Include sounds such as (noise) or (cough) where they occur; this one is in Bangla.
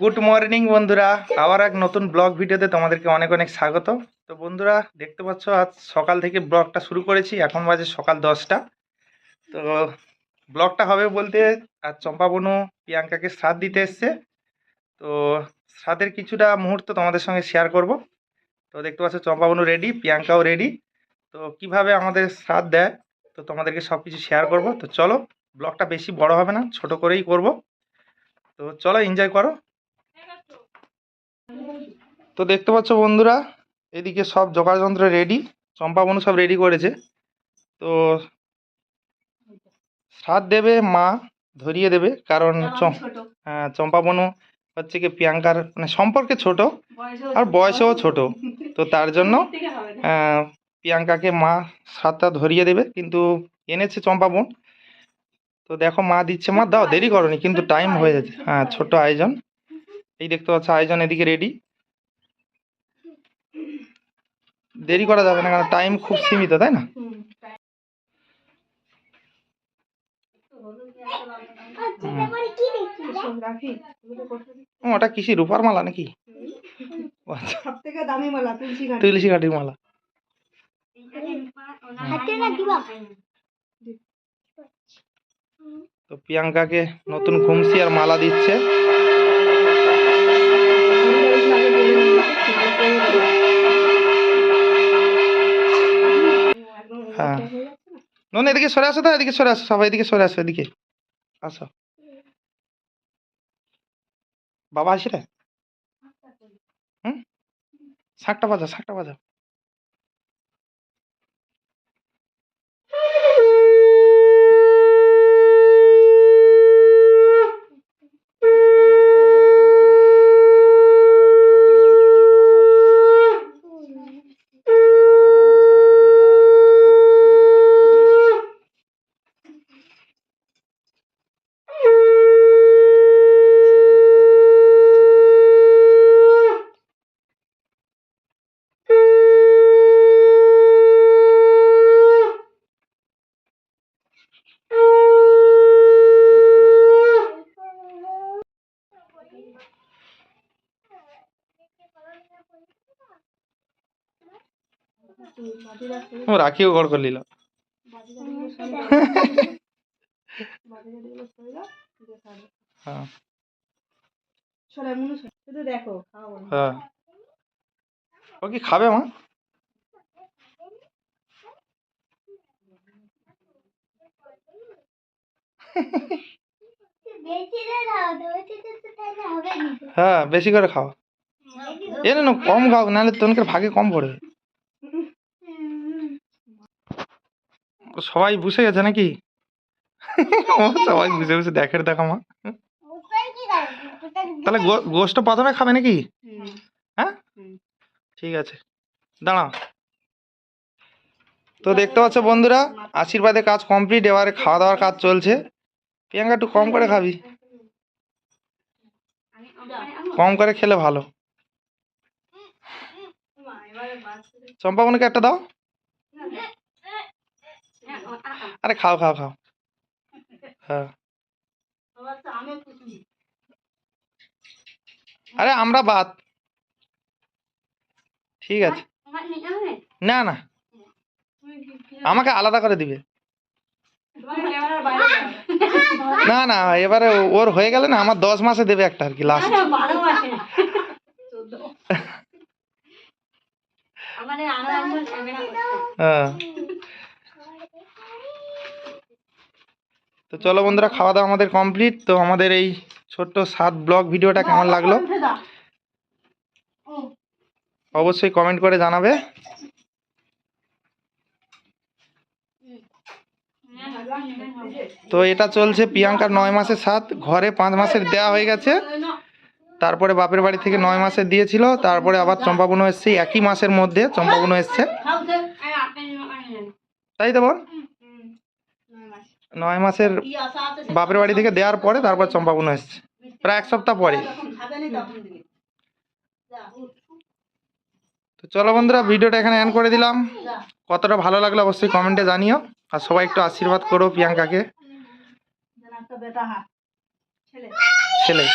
গুড মর্নিং বন্ধুরা। আবার এক নতুন ব্লগ ভিডিওতে তোমাদেরকে অনেক অনেক স্বাগত। তো বন্ধুরা, দেখতে পাচ্ছ, আজ সকাল থেকে ব্লগটা শুরু করেছি। এখন বাজে সকাল দশটা। তো ব্লগটা হবে বলতে আর চম্পা বনু প্রিয়াঙ্কাকে শ্রাদ দিতে এসছে। তো শ্রাদের কিছুটা মুহূর্ত তোমাদের সঙ্গে শেয়ার করব। তো দেখতে পাচ্ছ, চম্পা বনু রেডি প্রিয়াঙ্কাও রেডি তো কীভাবে আমাদের শ্রাদ দেয়, তো তোমাদেরকে সব কিছু শেয়ার করব। তো চলো, ব্লগটা বেশি বড় হবে না, ছোট করেই করব। তো চলো এনজয় করো। তো দেখতে পাচ্ছ বন্ধুরা এদিকে সব জোগাড়যন্ত্র রেডি চম্পা বনু সব রেডি করেছে। তো শ্রাদ দেবে মা ধরিয়ে দেবে কারণ হ্যাঁ, চম্পা বনু হচ্ছে কি প্রিয়াঙ্কার মানে সম্পর্কে ছোট আর বয়সেও ছোট। তো তার জন্য (laughs) প্রিয়াঙ্কাকে মা শ্রাদটা ধরিয়ে দেবে কিন্তু এনেছে চম্পা বোন। তো দেখো মা দিচ্ছে মা দাও দেরি করনি কিন্তু টাইম হয়ে যাচ্ছে। হ্যাঁ ছোট আয়োজন। এই দেখতে পাচ্ছ আয়োজন এদিকে রেডি দেরি করা যাবে না কারণ টাইম খুব সীমিত তাই না? ও, ওটা কিসি রূপার মালা নাকি? ও আচ্ছা, সব থেকে দামি মালা তুলসী কাঠির মালা। তো প্রিয়াঙ্কাকে নতুন ঘুমসি আর মালা দিচ্ছে। নন, এদিকে সরে আসো তো, এদিকে সরে আসো সবাই, এদিকে সরে আসো, এদিকে। আসো। বাবা আসি রে? হুম? শাকটা বাজা শাকটা বাজা ও, রাখিও ঘর করে নিল হ্যাঁ। ও কি খাবে, মা? হ্যাঁ বেশি করে খাও। এ না, কম খাও, নাহলে তোনকে ভাগে কম পড়বে। সবাই বসে গেছে নাকি? সবাই বসে বসে দেখে দেখো মা তাহলে গো- গোষ্ঠ প্রথমে খাবে নাকি। হ্যাঁ? ঠিক আছে। দাঁড়াও। তো দেখতে পাচ্ছ বন্ধুরা আশীর্বাদে কাজ কমপ্লিট এবারে খাওয়া দাওয়ার কাজ চলছে। প্রিয়াঙ্কা একটু কম করে খাবি। কম করে খেলে ভালো। চম্পা বোনকে একটা দাও। আরে খাও খাও খাও। হ্যাঁ। আরে আমরা বাদ। ঠিক আছে। না না। আমাকে আলাদা করে দিবে। না না এবারে ওর হয়ে গেলে না আমার দশ মাসে দেবে একটা আর কি লাস্ট হ্যাঁ। তো চলো বন্ধুরা খাওয়া দাওয়া আমাদের কমপ্লিট তো আমাদের এই ছোট্ট সাত ব্লগ ভিডিওটা কেমন লাগল? অবশ্যই কমেন্ট করে জানাবে। তো এটা চলছে প্রিয়াঙ্কার নয় মাসের সাত ঘরে পাঁচ মাসের দেওয়া হয়ে গেছে। তারপরে বাপের বাড়ি থেকে নয় মাসের দিয়েছিল তারপরে আবার চম্পাবনু এসছে একই মাসের মধ্যে চম্পাবনু এসছে। তাই তো বোন নয় মাসের বাপের বাড়ি থেকে দেওয়ার পরে তারপর চম্পাবনু এসছে। প্রায় এক সপ্তাহ পরে। তো চলো বন্ধুরা ভিডিওটা এখানে অ্যান করে দিলাম। কতটা ভালো লাগল অবশ্যই কমেন্টে জানিও। আর সবাই একটু আশীর্বাদ করো প্রিয়াঙ্কাকে। ছেলে।